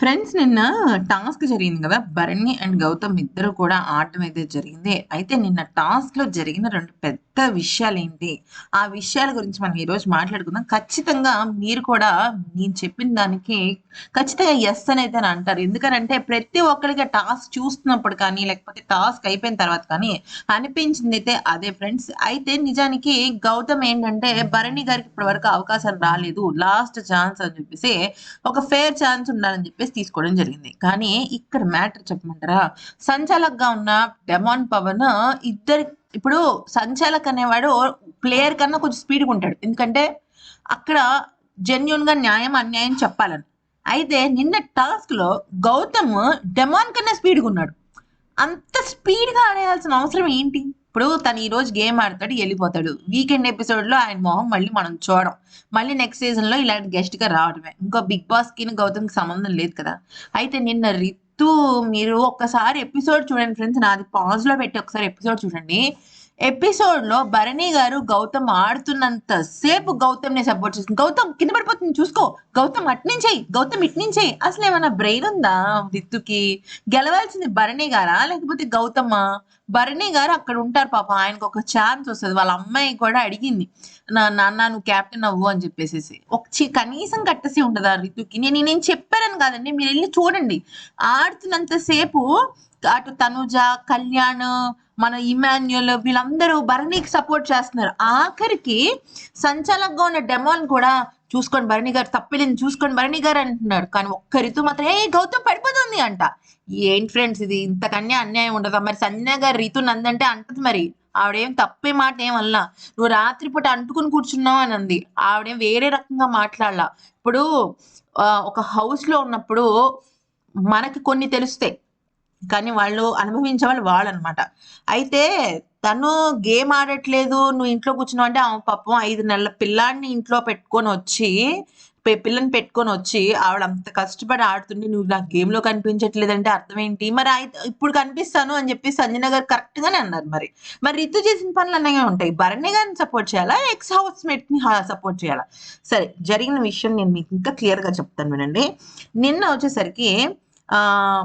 Friends నిన్న task జరిగింది కదా భరణి అండ్ గౌతమ్ ఇద్దరు కూడా ఆడటం అయితే జరిగింది. అయితే నిన్న టాస్క్లో జరిగిన రెండు పెద్ద విషయాలు ఏంటి ఆ విషయాల గురించి మనం ఈ రోజు మాట్లాడుకుందాం. ఖచ్చితంగా మీరు కూడా నేను చెప్పిన దానికి ఖచ్చితంగా ఎస్ అని అయితే అని అంటారు. ఎందుకనంటే ప్రతి ఒక్కరికి టాస్క్ చూస్తున్నప్పుడు కానీ లేకపోతే టాస్క్ అయిపోయిన తర్వాత కానీ అనిపించింది అయితే అదే ఫ్రెండ్స్. అయితే నిజానికి గౌతమ్ ఏంటంటే భరణి గారికి ఇప్పటి వరకు అవకాశం రాలేదు. లాస్ట్ ఛాన్స్ అని చెప్పేసి ఒక ఫేర్ ఛాన్స్ ఉండాలని చెప్పేసి తీసుకోవడం జరిగింది. కానీ ఇక్కడ మ్యాటర్ చెప్పమంటారా? సంచాలక్గా ఉన్న డెమాన్ పవన్ ఇద్దరి ఇప్పుడు సంచాలక్ అనేవాడు ప్లేయర్ కన్నా కొంచెం స్పీడ్గా ఉంటాడు. ఎందుకంటే అక్కడ జెన్యున్గా న్యాయం అన్యాయం చెప్పాలని. అయితే నిన్న టాస్క్లో గౌతమ్ డెమాన్ కన్నా స్పీడ్గా ఉన్నాడు. అంత స్పీడ్గా ఆడేయాల్సిన అవసరం ఏంటి? ఇప్పుడు తను ఈ రోజు గేమ్ ఆడతాడు వెళ్ళిపోతాడు. వీకెండ్ ఎపిసోడ్లో ఆయన మొహం మళ్ళీ మనం చూడం మళ్ళీ నెక్స్ట్ సీజన్లో ఇలాంటి గెస్ట్గా రావడమే. ఇంకో బిగ్ బాస్కి గౌతమ్కి సంబంధం లేదు కదా. అయితే నిన్న రితు మీరు ఒక్కసారి ఎపిసోడ్ చూడండి ఫ్రెండ్స్. నాది పాజ్లో పెట్టి ఒకసారి ఎపిసోడ్ చూడండి. ఎపిసోడ్లో భరణి గారు గౌతమ్ ఆడుతున్నంత సేపు గౌతమ్ని సపోర్ట్ చేస్తుంది. గౌతమ్ కింద పడిపోతుంది చూసుకో. గౌతమ్ అట్నుంచేయి గౌతమ్ ఇట్నుంచేయి అసలు ఏమన్నా బ్రెయిన్ ఉందా దిత్తుకి? గెలవాల్సింది భరణి గారా? లేకపోతే గౌతమా? భరణి గారు అక్కడ ఉంటారు పాప. ఆయనకు ఒక ఛాన్స్ వస్తుంది. వాళ్ళ అమ్మాయి కూడా అడిగింది. నా నాన్న నువ్వు క్యాప్టెన్ అవ్వు అని చెప్పేసి ఒక చి- కనీసం కట్టసి ఉండదా రితుకి? నేను నేను చెప్పానని కాదండి. మీరు వెళ్ళి చూడండి. ఆడుతున్నంత సేపు అటు తనుజ కళ్యాణ్ మన ఇమాన్యుల్ వీళ్ళందరూ భరణికి సపోర్ట్ చేస్తున్నారు. ఆఖరికి సంచాలకంగా ఉన్న డెమోన్ కూడా చూసుకోండి భరణి గారు తప్పిలింది చూసుకోండి భరణి గారు అంటున్నారు. కానీ ఒక్క రితు మాత్రం ఏ గౌతమ్ పడిపోతుంది అంట. ఏంటి ఫ్రెండ్స్ ఇది ఇంతకన్నా అన్యాయం ఉండదు? మరి సంజన గారు రీతు నందంటే అంటది మరి. ఆవిడేం తప్పే మాట ఏమల్ల నువ్వు రాత్రిపూట అంటుకుని కూర్చున్నావు అని అంది. ఆవిడేం వేరే రకంగా మాట్లాడాల. ఇప్పుడు ఒక హౌస్లో ఉన్నప్పుడు మనకి కొన్ని తెలుస్తాయి. కానీ వాళ్ళు అనుభవించే వాళ్ళు వాళ్ళు అనమాట అయితే తను గేమ్ ఆడట్లేదు నువ్వు ఇంట్లో కూర్చున్నావు అంటే ఆమె పాపం ఐదు నెలల పిల్లాడిని ఇంట్లో పెట్టుకొని వచ్చి పిల్లని పెట్టుకొని వచ్చి ఆవిడ అంత కష్టపడి ఆడుతుంటే నువ్వు నా గేమ్లో కనిపించట్లేదంటే అర్థం ఏంటి మరి అయితే ఇప్పుడు కనిపిస్తాను అని చెప్పి సంజన గారు కరెక్ట్ గానే అన్నారు మరి. మరి రితు చేసిన పనులు అన్నగా ఉంటాయి. భరణి గారిని సపోర్ట్ చేయాలా? ఎక్స్ హౌస్ మేట్ని సపోర్ట్ చేయాలా? సరే జరిగిన విషయం నేను మీకు ఇంకా క్లియర్గా చెప్తాను వినండి. నిన్న వచ్చేసరికి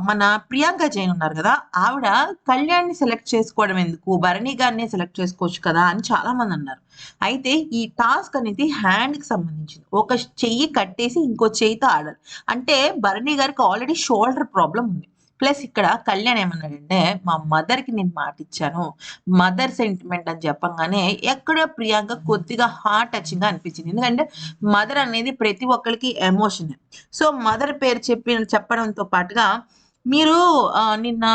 మన ప్రియాంక జైన్ ఉన్నారు కదా ఆవిడ కళ్యాణ్ని సెలెక్ట్ చేసుకోవడం ఎందుకు భరణి గారిని సెలెక్ట్ చేసుకోవచ్చు కదా అని చాలా మంది అన్నారు. అయితే ఈ టాస్క్ అనేది హ్యాండ్కి సంబంధించింది. ఒక చెయ్యి కట్టేసి ఇంకో చెయ్యితో ఆడాలి. అంటే భరణి గారికి ఆల్రెడీ షోల్డర్ ప్రాబ్లం ఉంది. ప్లస్ ఇక్కడ కళ్యాణ్ ఏమన్నాడంటే మా మదర్కి నేను మాట ఇచ్చాను మదర్ సెంటిమెంట్ అని చెప్పంగానే ఎక్కడో ప్రియాంక కొద్దిగా హార్ట్ టచింగ్గా అనిపించింది. ఎందుకంటే మదర్ అనేది ప్రతి ఒక్కరికి ఎమోషన్. సో మదర్ పేరు చెప్పి చెప్పడంతో పాటుగా మీరు నిన్న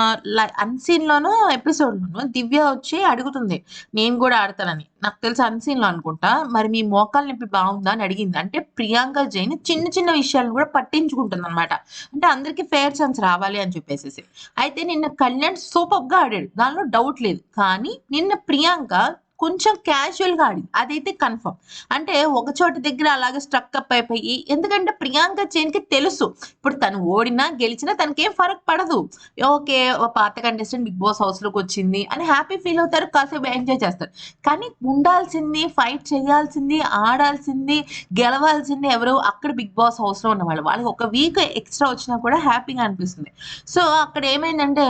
అన్సీన్ లోను ఎపిసోడ్ లోను దివ్య వచ్చి అడుగుతుంది నేను కూడా ఆడతానని. నాకు తెలిసి అన్సీన్లో అనుకుంటా మరి మీ మోకాలు నొప్పి బాగుందా? అని అడిగింది. అంటే ప్రియాంక జైన్ చిన్న చిన్న విషయాలు కూడా పట్టించుకుంటుంది అనమాట అంటే అందరికీ ఫేర్ ఛాన్స్ రావాలి అని చెప్పేసి అయితే నిన్న కళ్యాణ్ సూపర్గా ఆడాడు. దానిలో డౌట్ లేదు. కానీ నిన్న ప్రియాంక కొంచెం క్యాజువల్గా ఆడింది. అదైతే కన్ఫర్మ్ అంటే ఒక చోట దగ్గర అలాగే స్ట్రక్ అప్ అయిపోయి ఎందుకంటే ప్రియాంక జైన్కి తెలుసు. ఇప్పుడు తను ఓడినా గెలిచినా తనకేం ఫరక్ పడదు. ఓకే ఓ పాత కంటెస్టెంట్ బిగ్ బాస్ హౌస్లోకి వచ్చింది అని హ్యాపీ ఫీల్ అవుతారు కాసేపు ఎంజాయ్ చేస్తారు. కానీ ఉండాల్సింది ఫైట్ చేయాల్సింది ఆడాల్సింది గెలవాల్సింది ఎవరు? అక్కడ బిగ్ బాస్ హౌస్లో ఉన్నవాళ్ళు. వాళ్ళకి ఒక వీక్ ఎక్స్ట్రా వచ్చినా కూడా హ్యాపీగా అనిపిస్తుంది. సో అక్కడ ఏమైందంటే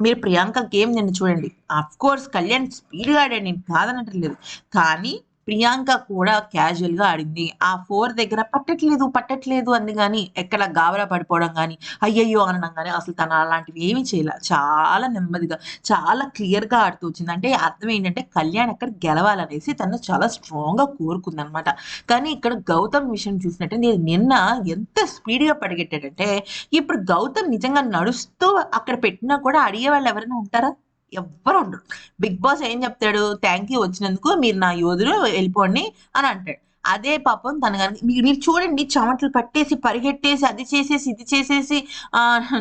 మీరు ప్రియాంక గేమ్ నిన్ను చూడండి. అఫ్ కోర్స్ కళ్యాణ్ స్పీడ్గా ఆడాడు నేను కాదనట్లేదు. కానీ ప్రియాంక కూడా క్యాజువల్గా ఆడింది. ఆ ఫోర్ దగ్గర పట్టట్లేదు పట్టట్లేదు అంది కానీ ఎక్కడ గాబరా పడిపోవడం కానీ అయ్యయ్యో అనడం కానీ అసలు తను అలాంటివి ఏమీ చేయలే. చాలా నెమ్మదిగా చాలా క్లియర్గా ఆడుతూ వచ్చింది. అంటే అర్థం ఏంటంటే కళ్యాణ్ ఎక్కడ గెలవాలనేసి తను చాలా స్ట్రాంగ్గా కోరుకుంది అనమాట కానీ ఇక్కడ గౌతమ్ విషయం చూసినట్టే నేను నిన్న ఎంత స్పీడ్గా పరిగెట్టాడంటే ఇప్పుడు గౌతమ్ నిజంగా నడుస్తూ అక్కడ పెట్టినా కూడా అడిగే వాళ్ళు ఎవరైనా ఉంటారా? ఎవ్వరు ఉండరు. బిగ్ బాస్ ఏం చెప్తాడు? థ్యాంక్ యూ వచ్చినందుకు మీరు నా యోధులు వెళ్ళిపోండి అని అంటాడు. అదే పాపం తన కనుక మీరు మీరు చూడండి చెమటలు పట్టేసి పరిగెట్టేసి అది చేసేసి ఇది చేసేసి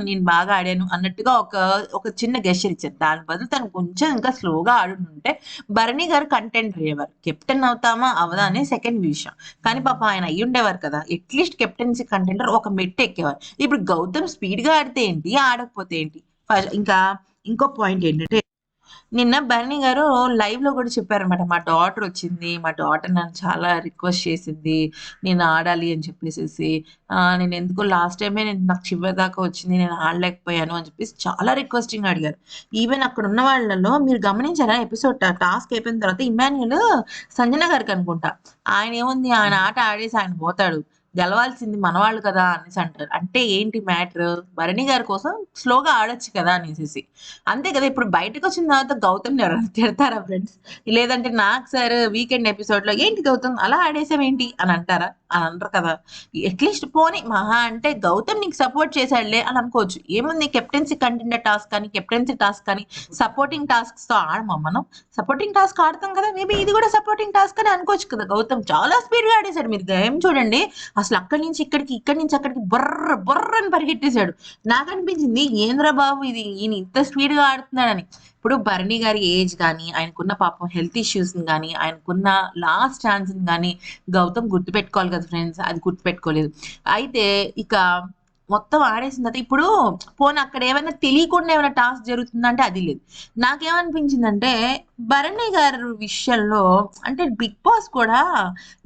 నేను బాగా ఆడాను అన్నట్టుగా ఒక ఒక చిన్న గెస్టర్ ఇచ్చారు దాని బదులు తను కొంచెం ఇంకా స్లోగా ఆడుంటే భరణి గారు కంటెంట్ అయ్యేవారు కెప్టెన్ అవుతామా? అవదా? అనే సెకండ్ విషయం. కానీ పాప ఆయన అయ్యి ఉండేవారు కదా. అట్లీస్ట్ కెప్టెన్సీ కంటెంటర్ ఒక మెట్టు ఎక్కేవారు. ఇప్పుడు గౌతమ్ స్పీడ్గా ఆడితే ఏంటి? ఆడకపోతే ఏంటి? ఇంకా ఇంకో పాయింట్ ఏంటంటే నిన్న బర్నీ గారు లైవ్లో కూడా చెప్పారనమాట మా డాటర్ వచ్చింది. మా డాటర్ నన్ను చాలా రిక్వెస్ట్ చేసింది. నేను ఆడాలి అని చెప్పేసేసి. నేను ఎందుకో లాస్ట్ టైమే నేను నాకు చివరి దాకా వచ్చింది. నేను ఆడలేకపోయాను అని చెప్పేసి చాలా రిక్వెస్టింగ్ అడిగారు. ఈవెన్ అక్కడ ఉన్న వాళ్ళలో మీరు గమనించారా ఎపిసోడ్ టాస్క్ అయిపోయిన తర్వాత ఇమాన్యుల్ సంజన గారికనుకుంటా. ఆయనేముంది ఆయన ఆట ఆడేసి ఆయన పోతాడు. గెలవాల్సింది మనవాళ్ళు కదా! అనేసి అంటారు. అంటే ఏంటి మ్యాటర్ భరణి గారి కోసం స్లోగా ఆడొచ్చు కదా! అనేసి అంతే కదా! ఇప్పుడు బయటకొచ్చిన తర్వాత గౌతమ్‌ని ఎవరైనా తిడతారా ఫ్రెండ్స్? లేదంటే నాకు సార్ వీకెండ్ ఎపిసోడ్‌లో ఏంటి గౌతమ్ అలా ఆడేసామేంటి అని అంటారా? అని అనరు కదా! అట్‌లీస్ట్ పోనీ మహా అంటే గౌతమ్ నీకు సపోర్ట్ చేసాడులే అని అనుకోవచ్చు. ఏముంది కెప్టెన్సీ కంటెండర్ టాస్క్ కానీ, కెప్టెన్సీ టాస్క్ కానీ, సపోర్టింగ్ టాస్క్స్‌తో ఆడమా మనం? సపోర్టింగ్ టాస్క్ ఆడతాం కదా! మేబీ ఇది కూడా సపోర్టింగ్ టాస్క్ అని అనుకోవచ్చు కదా! గౌతమ్ చాలా స్పీడ్‌గా ఆడేశాడు మీరు గేమ్ చూడండి. అసలు అక్కడి నుంచి ఇక్కడికి, ఇక్కడి నుంచి అక్కడికి బర్ర్ బర్ర్ అని పరిగెట్టేశాడు నాకు అనిపించింది ఏంద్ర బాబు ఇది ఈయన ఇంత స్పీడ్‌గా ఆడుతున్నాడని. ఇప్పుడు భరణి గారి ఏజ్ గాని, ఆయనకున్న పాపం హెల్త్ ఇష్యూస్‌ని గాని, ఆయనకున్న లాస్ట్ ఛాన్స్‌ని గాని గౌతమ్ గుర్తుపెట్టుకోవాలి కదా ఫ్రెండ్స్. అది గుర్తుపెట్టుకోలేదు. అయితే ఇక మొత్తం ఆడేసిన తర్వాత ఇప్పుడు పోనీ అక్కడ ఏమైనా తెలియకుండా ఏమైనా టాస్క్ జరుగుతుందంటే అది లేదు. నాకేమనిపించిందంటే భరణి గారి విషయంలో అంటే బిగ్ బాస్ కూడా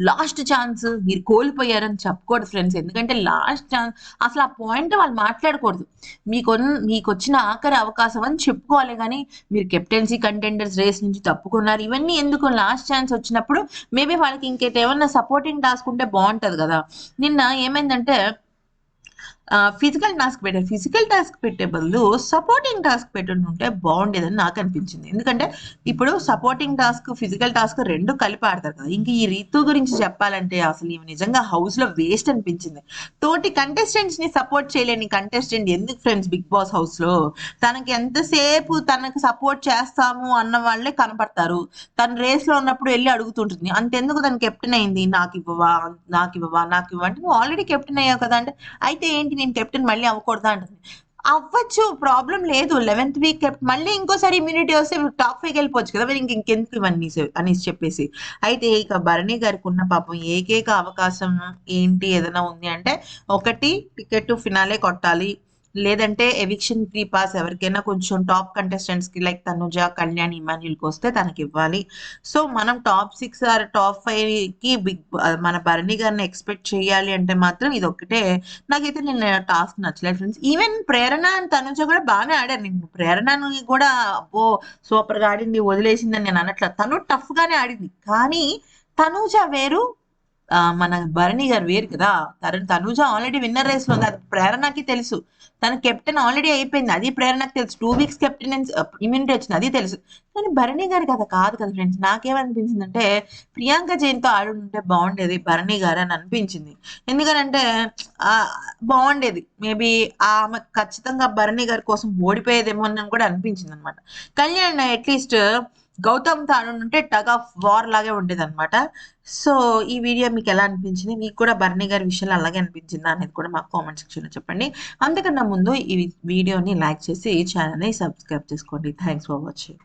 లాస్ట్ ఛాన్స్ మీరు కోల్పోయారని చెప్పకూడదు ఫ్రెండ్స్. ఎందుకంటే లాస్ట్ ఛాన్స్ అసలు ఆ పాయింట్ వాళ్ళు మాట్లాడకూడదు. మీకు మీకొచ్చిన ఆఖరి అవకాశం అని చెప్పుకోవాలి కానీ మీరు కెప్టెన్సీ కంటెండర్స్ రేస్ నుంచి తప్పుకున్నారు. ఇవన్నీ ఎందుకు లాస్ట్ ఛాన్స్ వచ్చినప్పుడు మేబీ వాళ్ళకి ఇంకేమైనా సపోర్టింగ్ టాస్క్ ఉంటే బాగుంటుంది కదా నిన్న ఏమైందంటే ఫిజికల్ టాస్క్ పెట్టారు. ఫిజికల్ టాస్క్ పెట్టే బదులు సపోర్టింగ్ టాస్క్ పెట్టుంటే నాకు అనిపించింది ఎందుకంటే ఇప్పుడు సపోర్టింగ్ టాస్క్, ఫిజికల్ టాస్క్ రెండు కలిపి ఆడతారు కదా! ఇంక ఈ రీతు గురించి చెప్పాలంటే అసలు ఇవి నిజంగా హౌస్లో వేస్ట్ అనిపించింది. తోటి కంటెస్టెంట్స్ని సపోర్ట్ చేయలేని కంటెస్టెంట్ ఎందుకు ఫ్రెండ్స్ బిగ్ బాస్ హౌస్లో తనకి ఎంతసేపు తనకు సపోర్ట్ చేస్తాము అన్న వాళ్ళే కనపడతారు. తను రేస్‌లో ఉన్నప్పుడు వెళ్ళి అడుగుతుంటుంది. అంతెందుకు తను కెప్టెన్ అయింది. నాకివ్వవా? నాకు నాకివ్వవా? అంటే నువ్వు ఆల్రెడీ కెప్టెన్ అయ్యావు కదా! అంటే అయితే ఏంటి నేను కెప్టెన్ మళ్ళీ అవ్వకూడదా అంటుంది. అవ్వచ్చు ప్రాబ్లం లేదు. 11థ్ వీక్ కెప్ మళ్ళీ ఇంకోసారి ఇమ్యూనిటీ వస్తే టాప్ 5కి వెళ్ళిపోవచ్చు కదా! మరి ఇంకెందుకు ఇవన్నీ అనేసి చెప్పేసి. అయితే ఇక భరణి గారికి ఉన్న పాపం ఏకైక అవకాశం ఏంటి ఏదైనా ఉంది అంటే ఒకటి టికెట్ ఫినాలే కొట్టాలి. లేదంటే ఎవిక్షన్ ఫ్రీ పాస్ ఎవరికైనా కొంచెం టాప్ కంటెస్టెంట్స్కి లైక్ తనుజ, కళ్యాణ్, ఇమాన్యుల్కి వస్తే తనకి ఇవ్వాలి సో మనం టాప్ సిక్స్ ఆర్ టాప్ ఫైవ్కి బిగ్ మన భరణి గారిని ఎక్స్‌పెక్ట్ చేయాలి అంటే మాత్రం ఇది ఒకటే నాకైతే నేను టాస్క్ నచ్చలేదు friends. Even Prerana and Tanuja కూడా బాగానే ఆడారు. నేను ప్రేరణని కూడా అబ్బో! సూపర్‌గా ఆడింది వదిలేసిందని నేను అనట్లేదు. తను టఫ్‌గానే ఆడింది. కానీ తనూజ వేరు మన భరణి గారు వేరు కదా! తను తనుజ ఆల్రెడీ విన్నర్ రేస్‌లో ఉంది. అది ప్రేరణకి తెలుసు. తన కెప్టెన్ ఆల్రెడీ అయిపోయింది. అది ప్రేరణకి తెలుసు. టూ వీక్స్ కెప్టెన్ ఇమ్యూనిటీ వచ్చింది. అది తెలుసు. కానీ భరణి గారికి అది కాదు కదా ఫ్రెండ్స్. నాకేమనిపించిందంటే ప్రియాంక జైన్‌తో ఆడుంటే బాగుండేది భరణి గారు అని అనిపించింది. ఎందుకనంటే బాగుండేది మేబీ ఆమె ఖచ్చితంగా భరణి గారి కోసం ఓడిపోయేదేమో అని కూడా అనిపించింది అనమాట కళ్యాణ్ అట్‌లీస్ట్ గౌతమ్ తాను ఉంటే టగ్ ఆఫ్ వార్ లాగే ఉండేది అనమాట సో ఈ వీడియో మీకు ఎలా అనిపించింది? మీకు కూడా బర్నీ గారి విషయంలో అలాగే అనిపించిందా అనేది కూడా మాకు కామెంట్ సెక్షన్‌లో చెప్పండి. అంతకన్నా ముందు ఈ వీడియోని లైక్ చేసి ఛానెల్‌ని సబ్స్క్రైబ్ చేసుకోండి. Thanks for watching.